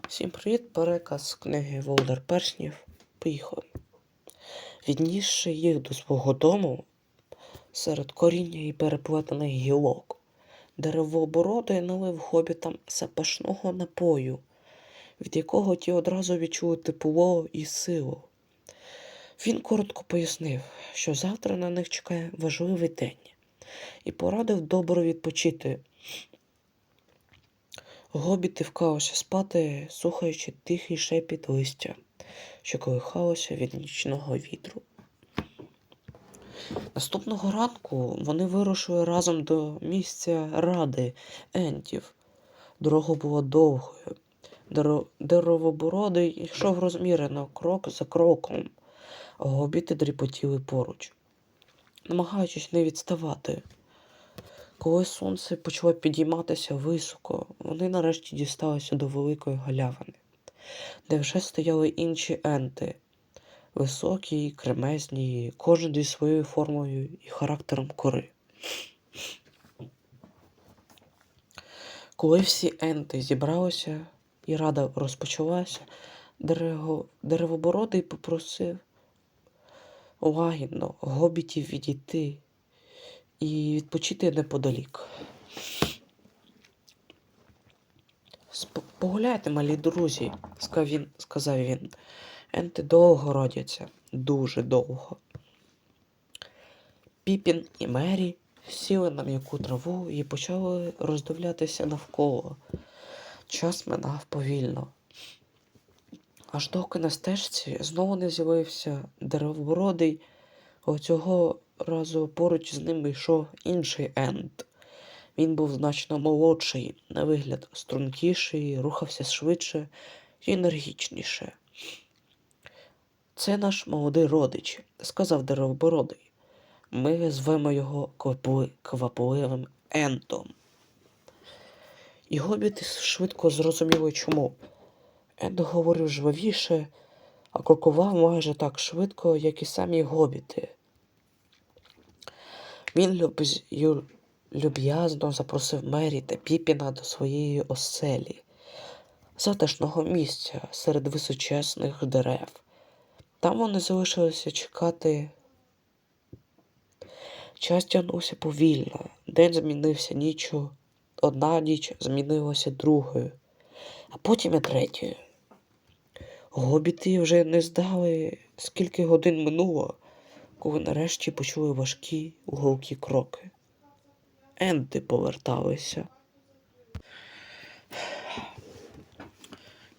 Всім привіт! Переказ книги Володар Першнів. Поїхали. Віднісши їх до свого дому серед коріння і переплетених гілок, деревообородий налив хобітам запашного напою, від якого ті одразу відчули тепло і силу. Він коротко пояснив, що завтра на них чекає важливий день, і порадив добре відпочити. Гобіти вкалися спати, слухаючи тихий шепіт листя, що колихалося від нічного вітру. Наступного ранку вони вирушили разом до місця ради ентів. Дорога була довгою. Деревобородий йшов розмірено, крок за кроком, гобіти дріпотіли поруч, намагаючись не відставати. Коли сонце почало підійматися високо, вони нарешті дісталися до великої галявини, де вже стояли інші енти, високі, кремезні, кожен зі своєю формою і характером кори. Коли всі енти зібралися і рада розпочалася, дерево, деревобородий попросив лагідно гобітів відійти і відпочити неподалік. Погуляйте, малі друзі, сказав він, сказав він. Енти довго родяться, дуже довго. Піпін і Мері сіли на м'яку траву і почали роздивлятися навколо. Час минав повільно. Аж доки на стежці знову не з'явився деревобородий, а цього разу поруч з ним йшов інший Ент. Він був значно молодший, на вигляд стрункіший, рухався швидше і енергічніше. Це наш молодий родич, сказав деревобородий. Ми звемо його квапливим Ентом. І гобіти швидко зрозуміли чому. Ент говорив жвавіше, а крокував майже так швидко, як і самі гобіти. Він люб'язно запросив Мері та Піпіна до своєї оселі, затишного місця серед височесних дерев. Там вони залишилися чекати. Час тягнувся повільно, день змінився ніччю, одна ніч змінилася другою, а потім і третьою. Гобіти вже не здали, скільки годин минуло, коли нарешті почули важкі гулкі кроки. Енти поверталися.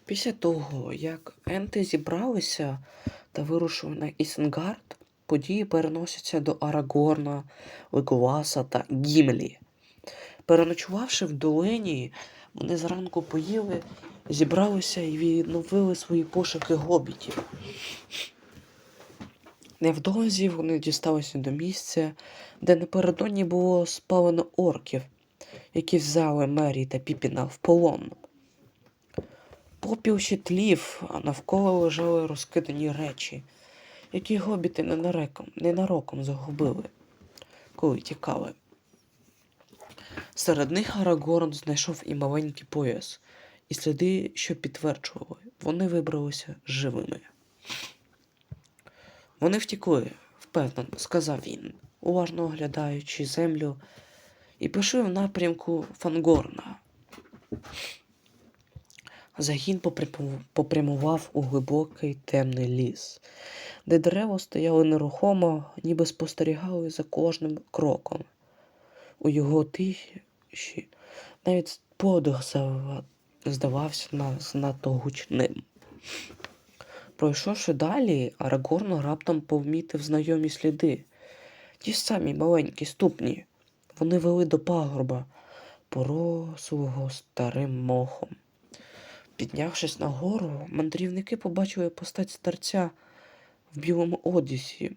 Після того, як енти зібралися та вирушили на Ісенгард, події переносяться до Арагорна, Леголаса та Гімлі. Переночувавши в долині, вони зранку поїли, зібралися і відновили свої пошуки гобітів. Невдовзі вони дісталися до місця, де напередодні було спалено орків, які взяли Мері та Піпіна в полон. Попіл ще тлів, а навколо лежали розкидані речі, які гобіти ненареком, ненароком загубили, коли тікали. Серед них Арагорн знайшов і маленький пояс, і сліди, що підтверджували, вони вибралися живими. Вони втекли, впевнено, сказав він, уважно оглядаючи землю, і пішли в напрямку Фангорна. Загін попрямував у глибокий темний ліс, де дерева стояли нерухомо, ніби спостерігали за кожним кроком. У його тиші навіть подих здавався на занадто гучним. Пройшовши далі, Арагорн раптом помітив знайомі сліди. Ті самі маленькі ступні. Вони вели до пагорба, порослого старим мохом. Піднявшись нагору, мандрівники побачили постать старця в білому одязі.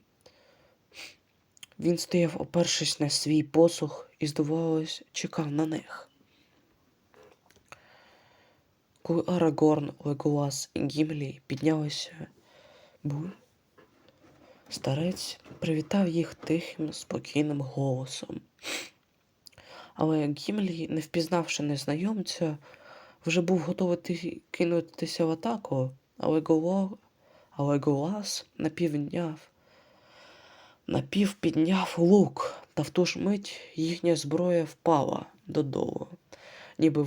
Він стояв, опершись на свій посух, і, здавалось, чекав на них. Коли Арагорн, Леголас і Гімлі піднялися буль, старець привітав їх тихим, спокійним голосом. Але Гімлі, не впізнавши незнайомця, вже був готовий кинутися в атаку, але Голо... але Голас напівняв, напівпідняв лук, та в ту ж мить їхня зброя впала додолу, ніби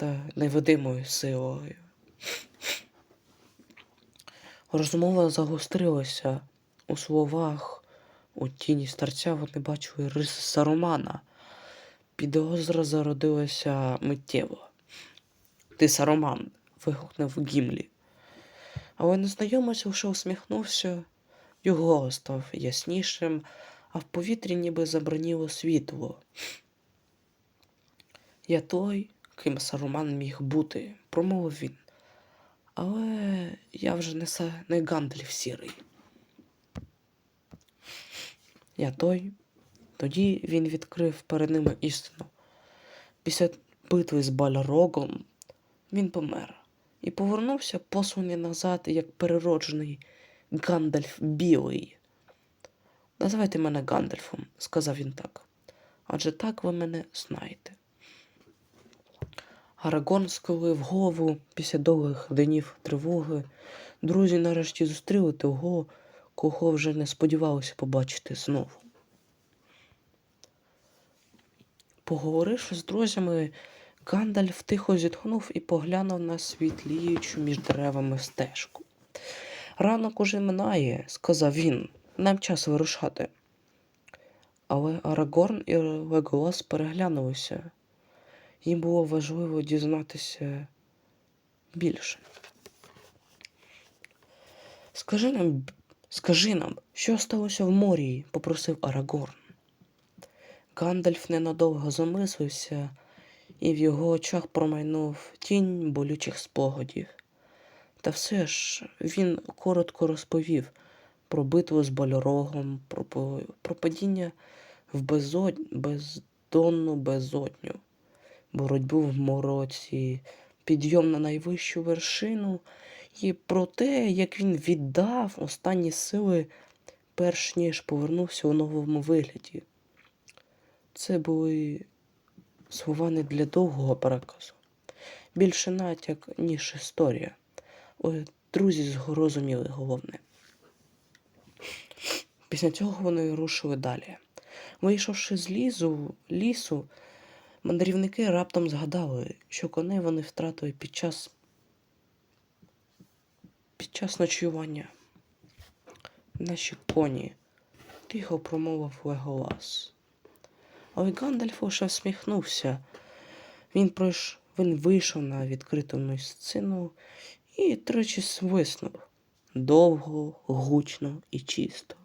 вибита невидимою силою. Розмова загострилася у словах. У тіні старця вони бачили риси Сарумана. Підозра зародилася миттєво. Ти Саруман. вигукнув Гімлі. Але незнайомець лише усміхнувся, його став яснішим, а в повітрі ніби заброніло світло. Я той, ким Саруман міг бути, промовив він. Але я вже не, са... не Гандлів сірий. Я той. Тоді він відкрив перед ними істину. Після битви з Балярогом він помер і повернувся посланий назад, як перероджений Гандальф Білий. Називайте мене Гандальфом, сказав він так. Адже так ви мене знаєте. Арагорн схилив голову після довгих днів тривоги. Друзі нарешті зустріли того, кого вже не сподівалися побачити знову. Поговоривши з друзями, Гандальф тихо зітхнув і поглянув на світліючу між деревами стежку. Ранок уже минає, сказав він, нам час вирушати. Але Арагорн і Леголас переглянулися. Їм було важливо дізнатися більше. Скажи нам, скажи нам, що сталося в морі? попросив Арагорн. Гандальф ненадовго замислився, і в його очах промайнув тінь болючих спогадів. Та все ж він коротко розповів про битву з Бальорогом, про, про падіння в безод... бездонну безодню, боротьбу в мороці, підйом на найвищу вершину і про те, як він віддав останні сили, перш ніж повернувся у новому вигляді. Це були слова не для довгого переказу, більше натяк, ніж історія. Ой, друзі зрозуміли головне. Після цього вони рушили далі. Вийшовши з лізу, лісу, мандрівники раптом згадали, що коней вони втратили під час під час ночування. Наші коні, тихо промовив Леголас. Але Гандальф лише всміхнувся. Він пройш... він вийшов на відкриту місцину і тричі свиснув довго, гучно і чисто.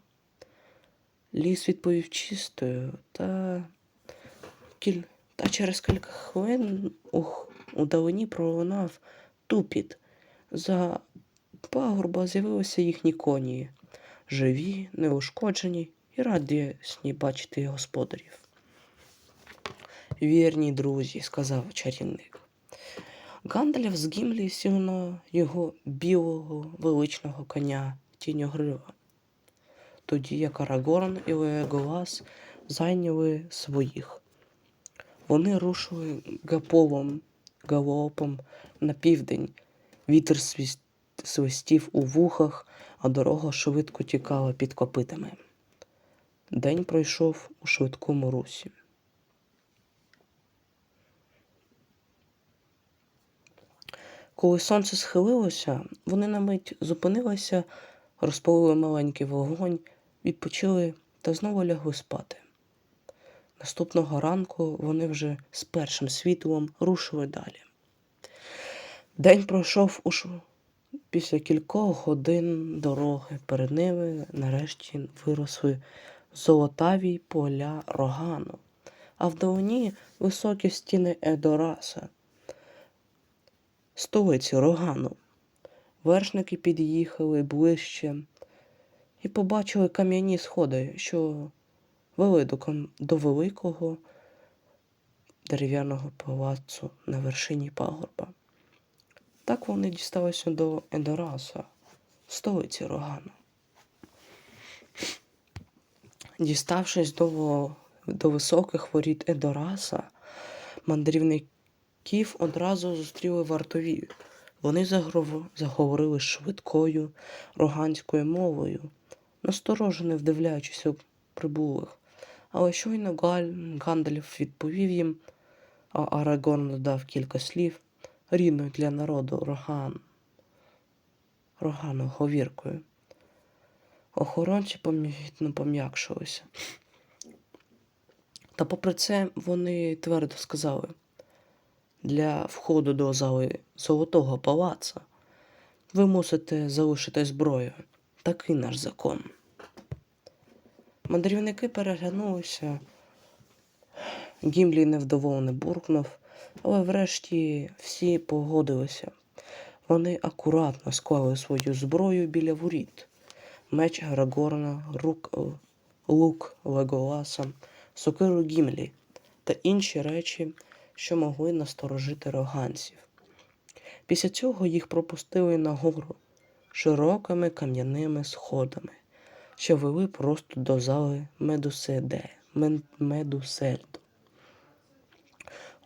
Ліс відповів чистою, та, кіль... та через кілька хвилин у... х- удалині пролунав тупіт. За пагорба з'явилися їхні коні, живі, неушкоджені і радісні бачити господарів. Вірні друзі, сказав чарівник. Гандальф з Гімлі сів на його білого величного коня тіньогрива. Тоді як Арагорн і Леголас зайняли своїх. Вони рушили гаполом, галопом на південь. Вітер свистів у вухах, а дорога швидко тікала під копитами. День пройшов у швидкому русі. Коли сонце схилилося, вони на мить зупинилися, розпалили маленький вогонь, відпочили та знову лягли спати. Наступного ранку вони вже з першим світлом рушили далі. День пройшов у ш... після кількох годин дороги. Перед ними нарешті виросли золотаві поля рогану, а вдалині високі стіни Едораса, столиці Рогану. Вершники під'їхали ближче і побачили кам'яні сходи, що вели до, великого дерев'яного палацу на вершині пагорба. Так вони дісталися до Едораса, столиці Рогану. Діставшись до, до високих воріт Едораса, мандрівники Київ одразу зустріли вартові. Вони заговорили швидкою роганською мовою, насторожено вдивляючись у прибулих. Але щойно. Гандальф відповів їм, а Арагорн додав кілька слів рідною для народу Роган. Рогану говіркою. Охоронці помітно пом'якшилися. Та попри це вони твердо сказали для входу до зали Золотого палаца ви мусите залишити зброю. Такий наш закон. Мандрівники переглянулися. Гімлі невдоволено буркнув, але врешті всі погодилися. Вони акуратно склали свою зброю біля воріт. Меч Арагорна, рук, лук Леголаса, сокиру Гімлі та інші речі, що могли насторожити роганців. Після цього їх пропустили нагору широкими кам'яними сходами, що вели просто до зали Медуседе, Медусельду.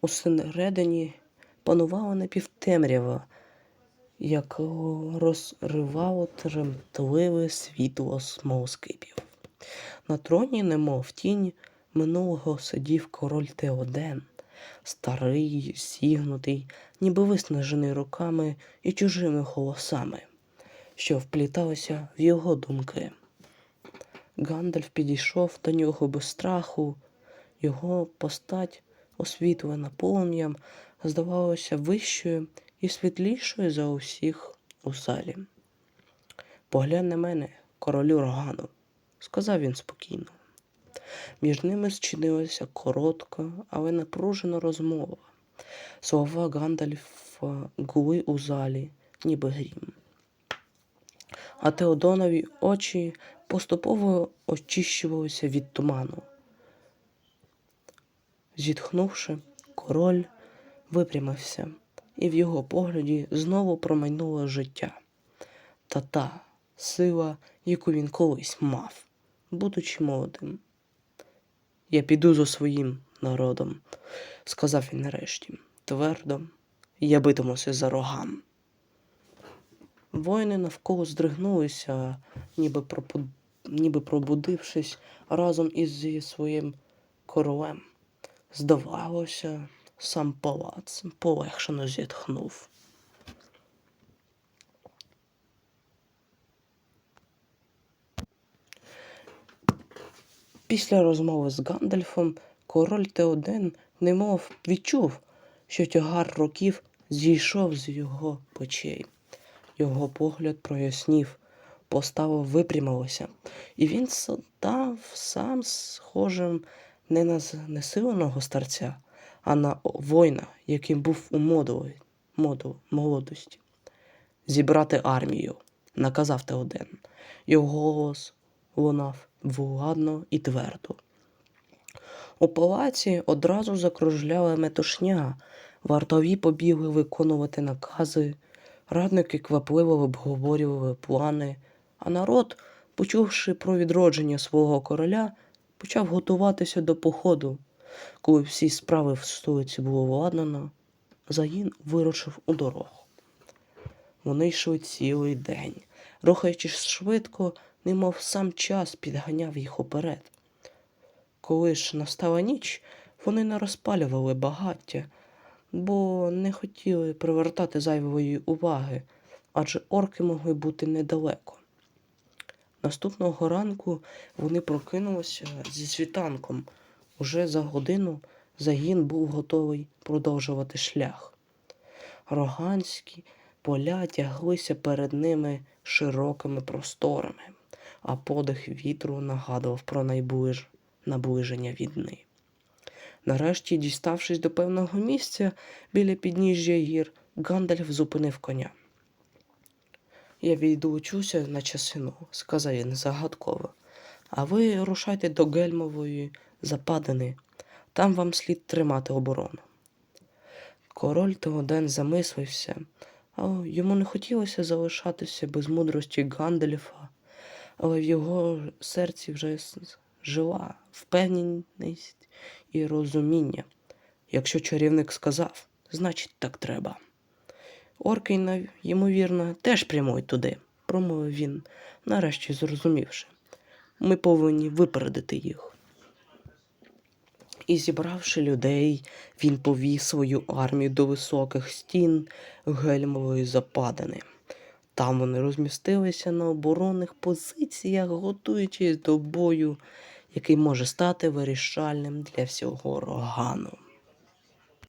Усередині панувала напівтемрява, якого розривало тремтливе світло смолоскипів. На троні, немов тінь, минулого сидів король Теоден, старий, сігнутий, ніби виснажений руками і чужими голосами, що впліталися в його думки. Гандальф підійшов до нього без страху, його постать, освітлена полум'ям, здавалося вищою і світлішою за усіх у залі. Поглянь на мене, королю Рогану, сказав він спокійно. Між ними зчинилася коротка, але напружена розмова. Слова Гандальфа гули у залі, ніби грім. А Теодонові очі поступово очищувалися від туману. Зітхнувши, король випрямився, і в його погляді знову промайнуло життя. Та та сила, яку він колись мав, будучи молодим. Я піду за своїм народом, сказав він нарешті, твердо, я битимуся за роган. Воїни навколо здригнулися, ніби. Ніби пробудившись разом із своїм королем. Здавалося, сам палац полегшено зітхнув. Після розмови з Гандальфом король Теоден немов відчув, що тягар років зійшов з його плечей. Його погляд прояснів, постава випрямилася, і він став сам схожим не на знесиленого старця, а на воїна, яким був у модові, моду, молодості. Зібрати армію, наказав Теоден. Його голос лунав владно і твердо. У палаці одразу закружляла метушня, вартові побігли виконувати накази, радники квапливо обговорювали плани, а народ, почувши про відродження свого короля, почав готуватися до походу. Коли всі справи в столиці було владнано, загін вирушив у дорогу. Вони йшли цілий день, рухаючись швидко, немов сам час підганяв їх уперед. Коли ж настала ніч, вони не розпалювали багаття, бо не хотіли привертати зайвої уваги, адже орки могли бути недалеко. Наступного ранку вони прокинулися зі світанком. Уже за годину загін був готовий продовжувати шлях. Роганські поля тяглися перед ними широкими просторами, а подих вітру нагадував про найближ... наближення війни. Нарешті, діставшись до певного місця біля підніжжя гір, Гандальф зупинив коня. Я відлучуся на часину, сказав він загадково. А ви рушайте до Гельмової западини. Там вам слід тримати оборону. Король Теоден замислився, а йому не хотілося залишатися без мудрості Гандальфа, але в його серці вже жила впевненість і розуміння. Якщо чарівник сказав, значить так треба. Орки, ймовірно, теж прямують туди, промовив він, нарешті зрозумівши. Ми повинні випередити їх. І зібравши людей, він повів свою армію до високих стін гельмової западини. Там вони розмістилися на оборонних позиціях, готуючись до бою, який може стати вирішальним для всього рогану.